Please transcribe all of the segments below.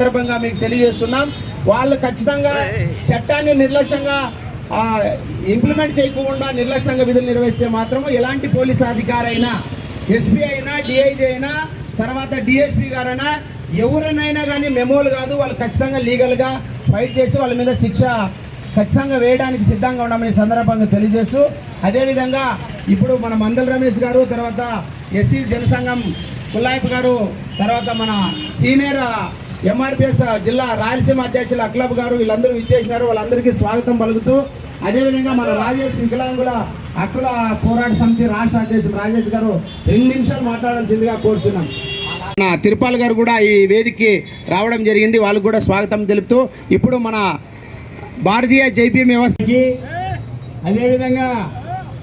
సందర్భంగా మీకు తెలియజేస్తున్నాం. వాళ్ళు ఖచ్చితంగా చట్టాన్ని నిర్లక్ష్యంగా ఇంప్లిమెంట్ చేయకుండా నిర్లక్ష్యంగా విధులు నిర్వహిస్తే మాత్రం ఎలాంటి పోలీస్ అధికారైనా ఎస్పీ అయినా డిఐజీ అయినా తర్వాత డిఎస్పీ గారైనా ఎవరినైనా కానీ మెమోలు కాదు వాళ్ళు ఖచ్చితంగా లీగల్గా ఫైట్ చేసి వాళ్ళ మీద శిక్ష ఖచ్చితంగా వేయడానికి సిద్ధంగా ఉన్నామని ఈ సందర్భంగా తెలియజేస్తూ అదేవిధంగా ఇప్పుడు మన మందల రమేష్ గారు తర్వాత ఎస్సీ జనసంఘం కుల్లాయప్ గారు తర్వాత మన సీనియర్ ఎంఆర్పిఎస్ జిల్లా రాయలసీమ అధ్యక్షులు అక్లబ్ గారు వీళ్ళందరూ ఇచ్చేసినారు వాళ్ళందరికీ స్వాగతం పలుకుతూ అదేవిధంగా మన రాజేష్ వికలాంగుల హక్కుల పోరాట సమితి రాష్ట్ర అధ్యక్షులు రాజేష్ గారు రెండు నిమిషాలు మాట్లాడాల్సిందిగా కోరుతున్నాం మన తిరుపాల్ గారు కూడా ఈ వేదికకి రావడం జరిగింది. వాళ్ళకు కూడా స్వాగతం తెలుపుతూ ఇప్పుడు మన భారతీయ జైపీఎం వ్యవస్థకి అదేవిధంగా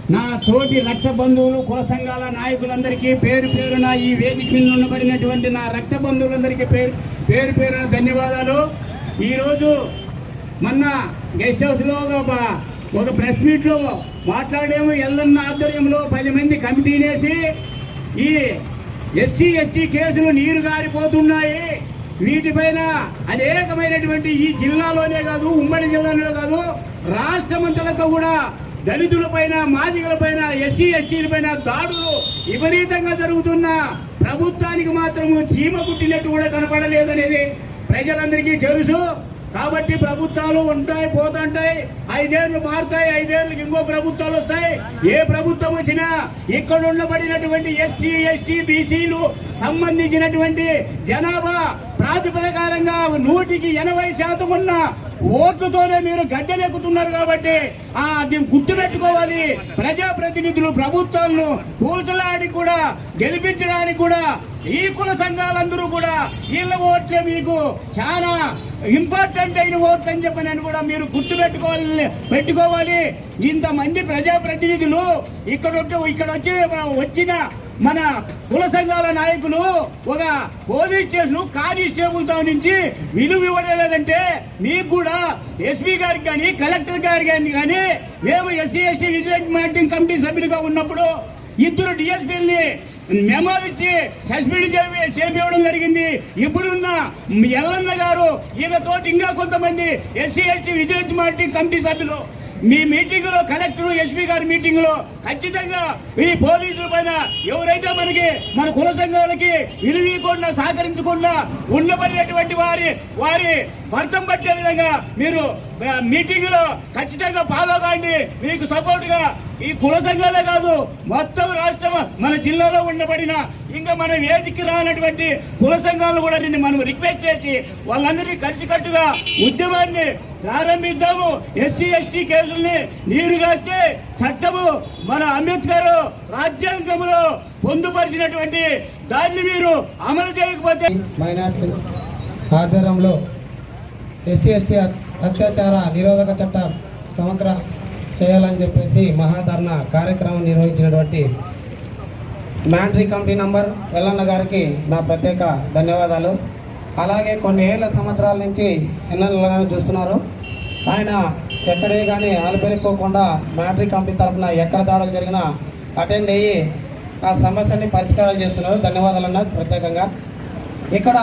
నా తోటి రక్త బంధువులు కుల సంఘాల నాయకులందరికీ పేరు పేరున ఈ వేదిక మీద ఉండబడినటువంటి నా రక్త బంధువులందరికీ పేరు పేరు పేరున ధన్యవాదాలు. ఈరోజు మొన్న గెస్ట్ హౌస్లో ఒక ఒక ప్రెస్ మీట్లో మాట్లాడేమో. ఎల్లన్న ఆధ్వర్యంలో పది మంది కమిటీనేసి ఈ ఎస్సీ ఎస్టీ కేసులు నీరు గారిపోతున్నాయి. వీటిపైన అనేకమైనటువంటి ఈ జిల్లాలోనే కాదు ఉమ్మడి జిల్లాలో కాదు రాష్ట్రమంతలతో కూడా దళితులపైన మాదిగలపైన ఎస్సీ ఎస్టీలపైన దాడులు విపరీతంగా జరుగుతున్న ప్రభుత్వానికి మాత్రము చీమ కుట్టినట్టు కూడా కనపడలేదనేది ప్రజలందరికీ తెలుసు. కాబట్టి ప్రభుత్వాలు ఉంటాయి పోతుంటాయి. ఐదేళ్ళు మారుతాయి ఐదేళ్ళకు ఇంకో ప్రభుత్వాలు వస్తాయి. ఏ ప్రభుత్వం వచ్చినా ఇక్కడ ఉండబడినటువంటి ఎస్సీ ఎస్టీ బీసీలు సంబంధించినటువంటి జనాభా ప్రాతిపదకారంగా నూటికి ఎనభై శాతం ఉన్న ఓట్లతోనే మీరు గద్దెలెక్కుతున్నారు కాబట్టి ఆ అది గుర్తుపెట్టుకోవాలి. ప్రజాప్రతినిధులు ప్రభుత్వాలను కూల్చడానికి కూడా గెలిపించడానికి కూడా ఈ కుల సంఘాలందరూ కూడా వీళ్ళ ఓట్లే మీకు చాలా ఇంపార్టెంట్ అయిన ఓట్లు అని చెప్పి నేను కూడా మీరు గుర్తు పెట్టుకోవాలి. పెట్టుకోవాలి ఇంతమంది ప్రజాప్రతినిధులు ఇక్కడ ఇక్కడ వచ్చి వచ్చిన మన కుల సంఘాల నాయకులు ఒక పోలీస్ స్టేషన్ కానిస్టేబుల్తో నుంచి విలువ ఇవ్వలేదంటే మీకు కూడా ఎస్పీ గారికి కానీ కలెక్టర్ గారికి కానీ కానీ మేము ఎస్సీ ఎస్టీ విజిలెన్స్ కమిటీ సభ్యులుగా ఉన్నప్పుడు ఇద్దరు డిఎస్పీల్ని మెమోలు ఇచ్చి సస్పెండ్ చేయ- చేపివ్వడం జరిగింది. ఇప్పుడున్న ఎల్లన్న గారు ఈయనతోటి ఇంకా కొంతమంది ఎస్సీ ఎస్టీ విజయ్ మార్టీ కమిటీ సభ్యులు మీ మీటింగ్లో కలెక్టర్ ఎస్పీ గారి మీటింగ్లో ఖచ్చితంగా ఈ పోలీసుల పైన ఎవరైతే మనకి మన కుల సంఘాలకి విలువీయకుండా సహకరించకుండా ఉండబడినటువంటి వారి వారి భర్తం పట్టే విధంగా మీరు మీటింగ్లో ఖచ్చితంగా ఫాలో కాండి మీకు సపోర్ట్గా ఈ కుల సంఘాలే కాదు మొత్తం రాష్ట్రం మన జిల్లాలో ఉండబడిన ఇంకా మన వేదికకి రానటువంటి కుల సంఘాలను కూడా నిన్ను మనం రిక్వెస్ట్ చేసి వాళ్ళందరినీ కలిసికట్టుగా ఉద్యమాన్ని ప్రారంభిద్దాము. ఎస్సీ ఎస్టీ కేసుల్ని నీరుగాస్తే చట్టము మన అంబేద్కర్ రాజ్యాంగంలో పొందుపరిచినటువంటి దాన్ని మీరు అమలు చేయకపోతే మైనార్టీ ఆధ్వర్యంలో ఎస్సీ ఎస్టీ అత్యాచార నిరోధక చట్టం సమగ్ర చేయాలని చెప్పేసి మహాధర్ణ కార్యక్రమం నిర్వహించినటువంటి మ్యాండ్రీ కమిటీ నంబర్ ఎల్లన్న గారికి నా ప్రత్యేక ధన్యవాదాలు. అలాగే కొన్ని ఏళ్ళ సంవత్సరాల నుంచి ఎన్నెల్లగానే చూస్తున్నారు. ఆయన ఎక్కడే కానీ అలపెరుక్కోకుండా మ్యాండ్రీ కమిటీ తరఫున ఎక్కడ దాడులు జరిగినా అటెండ్ అయ్యి ఆ సమస్యని పరిష్కారాలు చేస్తున్నారు. ధన్యవాదాలు ప్రత్యేకంగా. ఇక్కడ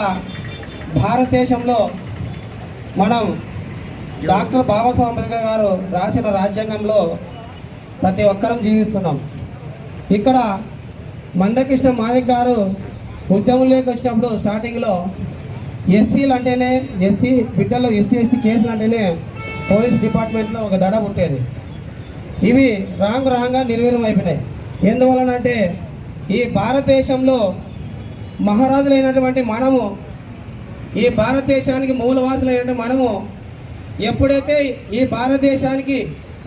భారతదేశంలో మనం డాక్టర్ బాబాసాహెబ్ అంబేద్కర్ గారు రాసిన రాజ్యాంగంలో ప్రతి ఒక్కరం జీవిస్తున్నాం. ఇక్కడ మందకృష్ణ మాదిక్ గారు ఉద్యమంలోకి వచ్చినప్పుడు స్టార్టింగ్లో ఎస్సీలు అంటేనే ఎస్సీ బిడ్డలు ఎస్టీ ఎస్టీ కేసులు అంటేనే పోలీస్ డిపార్ట్మెంట్లో ఒక దడ ఉండేది ఇవి రాంగ్ రాంగ్గా నిర్వీర్యం అయిపోయినాయి. ఎందువలనంటే ఈ భారతదేశంలో మహారాజులైనటువంటి మనము ఈ భారతదేశానికి మూలవాసులైనటువంటి మనము ఎప్పుడైతే ఈ భారతదేశానికి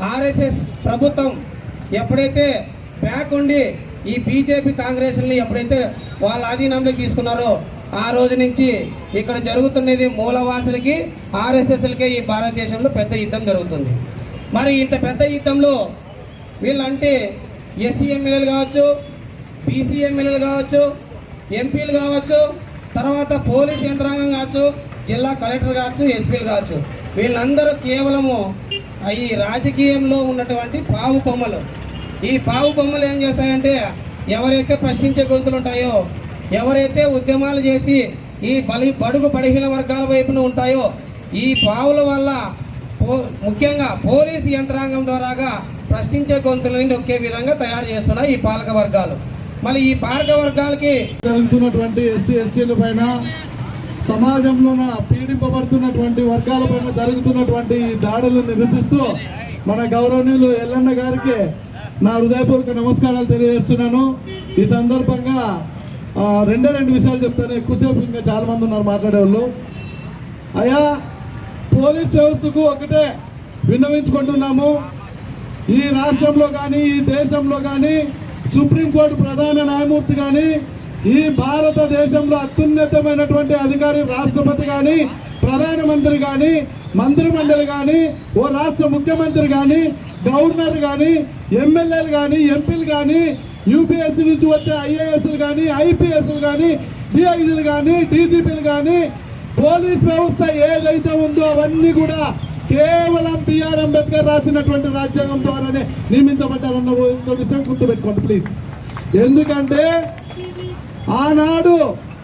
ఆర్ఎస్ఎస్ ప్రభుత్వం ఎప్పుడైతే బ్యాక్ ఉండి ఈ బీజేపీ కాంగ్రెస్ని ఎప్పుడైతే వాళ్ళ అధీనంలో తీసుకున్నారో ఆ రోజు నుంచి ఇక్కడ జరుగుతున్నది మూలవాసులకి ఆర్ఎస్ఎస్లకే ఈ భారతదేశంలో పెద్ద యుద్ధం జరుగుతుంది. మరి ఇంత పెద్ద యుద్ధంలో వీళ్ళంటే ఎస్సీ ఎమ్మెల్యేలు కావచ్చు బీసీ ఎమ్మెల్యేలు కావచ్చు ఎంపీలు కావచ్చు తర్వాత పోలీస్ యంత్రాంగం కావచ్చు జిల్లా కలెక్టర్ కావచ్చు ఎస్పీలు కావచ్చు. వీళ్ళందరూ కేవలము ఈ రాజకీయంలో ఉన్నటువంటి పావు కొమ్మలు ఈ పావు కొమ్మలు ఏం చేస్తాయంటే ఎవరైతే ప్రశ్నించే గొంతులు ఉంటాయో ఎవరైతే ఉద్యమాలు చేసి ఈ బలి బడుగు బడిహీన వర్గాల వైపున ఉంటాయో ఈ పావుల వల్ల పో ముఖ్యంగా పోలీసు యంత్రాంగం ద్వారాగా ప్రశ్నించే గొంతులని నొక్కే విధంగా తయారు చేస్తున్నాయి ఈ పాలక వర్గాలు. మళ్ళీ ఈ పాలక వర్గాలకి జరుగుతున్నటువంటి ఎస్సీ ఎస్టీల పైన సమాజంలోన పీడింపబడుతున్నటువంటి వర్గాల పైన జరుగుతున్నటువంటి దాడులు దాడులను నిరసిస్తూ మన గౌరవనీయులు ఎల్లన్న గారికి నా హృదయపూర్వక నమస్కారాలు తెలియజేస్తున్నాను. ఈ సందర్భంగా రెండో రెండే రెండు విషయాలు చెప్తాను. ఎక్కువసేపు ఇంకా చాలా మంది ఉన్నారు మాట్లాడేవాళ్ళు. అయ్యా పోలీస్ వ్యవస్థకు ఒకటే విన్నవించుకుంటున్నాము. ఈ రాష్ట్రంలో కానీ ఈ దేశంలో కానీ సుప్రీంకోర్టు ప్రధాన న్యాయమూర్తి కానీ ఈ భారతదేశంలో అత్యున్నతమైనటువంటి అధికారి రాష్ట్రపతి కానీ ప్రధానమంత్రి కానీ మంత్రి మండలి కానీ ఓ రాష్ట్ర ముఖ్యమంత్రి కానీ గవర్నర్ కానీ ఎమ్మెల్యేలు కానీ ఎంపీలు కానీ యూపీఎస్సీ నుంచి వచ్చే ఐఏఎస్లు కానీ ఐపీఎస్లు కానీ డిఐజీలు కానీ డీజీపీలు కానీ పోలీస్ వ్యవస్థ ఏదైతే ఉందో అవన్నీ కూడా కేవలం బిఆర్ అంబేద్కర్ రాసినటువంటి రాజ్యాంగం ద్వారానే నియమించబడ్డారన్న ఇంకో విషయం గుర్తుపెట్టుకోండి ప్లీజ్ ఎందుకంటే ఆనాడు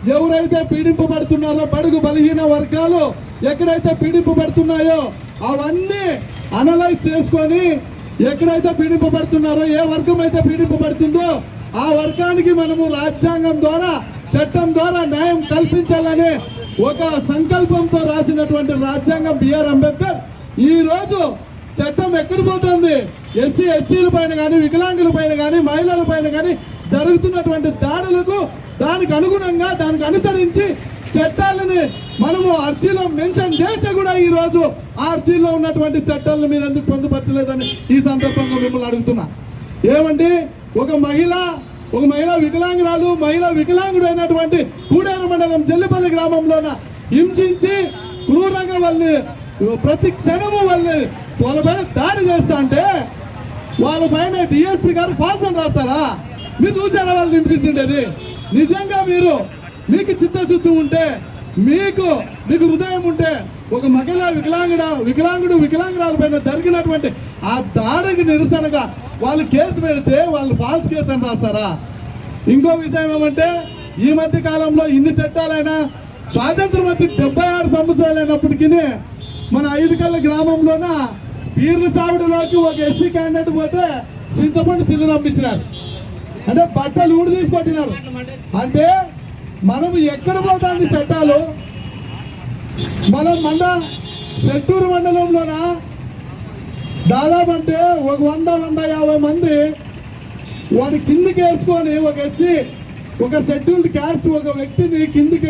ఎవరైతే పీడింపబడుతున్నారో బడుగు బలహీన వర్గాలు ఎక్కడైతే పీడింపబడుతున్నాయో అవన్నీ అనలైజ్ చేసుకొని ఎక్కడైతే పీడింపబడుతున్నారో ఏ వర్గం అయితే పీడింపబడుతుందో ఆ వర్గానికి మనము రాజ్యాంగం ద్వారా చట్టం ద్వారా న్యాయం కల్పించాలనే ఒక సంకల్పంతో రాసినటువంటి రాజ్యాంగం బిఆర్ అంబేద్కర్. ఈ రోజు చట్టం ఎక్కడ పోతుంది? ఎస్సీ ఎస్టీల పైన కానీ వికలాంగుల పైన కానీ మహిళల పైన కానీ జరుగుతున్నటువంటి దాడులకు దానికి అనుగుణంగా దానికి అనుసరించి చట్టాలని మనము అర్జీలో మెన్షన్ చేస్తే కూడా ఈ రోజు ఆ అర్జీలో ఉన్నటువంటి చట్టాలను మీరు ఎందుకు పొందుపరచలేదని ఈ సందర్భంగా మిమ్మల్ని అడుగుతున్నా. ఏమండి? ఒక మహిళ ఒక మహిళ వికలాంగురాలు మహిళ వికలాంగుడు అయినటువంటి కూడేరు మండలం జల్లిపల్లి గ్రామంలోన హింసించి క్రూరంగా వాళ్ళని ప్రతి క్షణము వాళ్ళని వాళ్ళ పైన దాడి చేస్తా అంటే వాళ్ళ పైన డిఎస్పీ గారు ఫాల్స్ అని రాస్తారా? మీరు చూసారా వాళ్ళు హింసించిండేది? నిజంగా మీరు మీకు చిత్తశుద్ధి ఉంటే మీకు మీకు హృదయం ఉంటే ఒక మహిళ వికలాంగుడ వికలాంగుడు వికలాంగురాల పైన జరిగినటువంటి ఆ దాడికి నిరసనగా వాళ్ళు కేసు పెడితే వాళ్ళు ఫాల్స్ కేసు అని రాస్తారా? ఇంకో విషయం ఏమంటే ఈ మధ్య కాలంలో ఇన్ని చట్టాలైనా స్వాతంత్రం వచ్చి డెబ్బై ఆరు సంవత్సరాలు అయినప్పటికీ మన ఐదు కళ్ళ గ్రామంలోన పీర్ల చావిడిలోకి ఒక ఎస్సీ క్యాండిడేట్ పోతే చింతపండు చిల్లు పంపించినారు అంటే బట్టలు ఊడి తీసుకొట్టినారు అంటే మనం ఎక్కడ పోతాంది చట్టాలు? మనం మన చెట్టూరు మండలంలోన? దాదాపు అంటే ఒక వంద వంద యాభై మంది వాడి కిందికి వేసుకొని ఒక ఎస్సీ ఒక షెడ్యూల్డ్ క్యాస్ట్ ఒక వ్యక్తిని కిందికి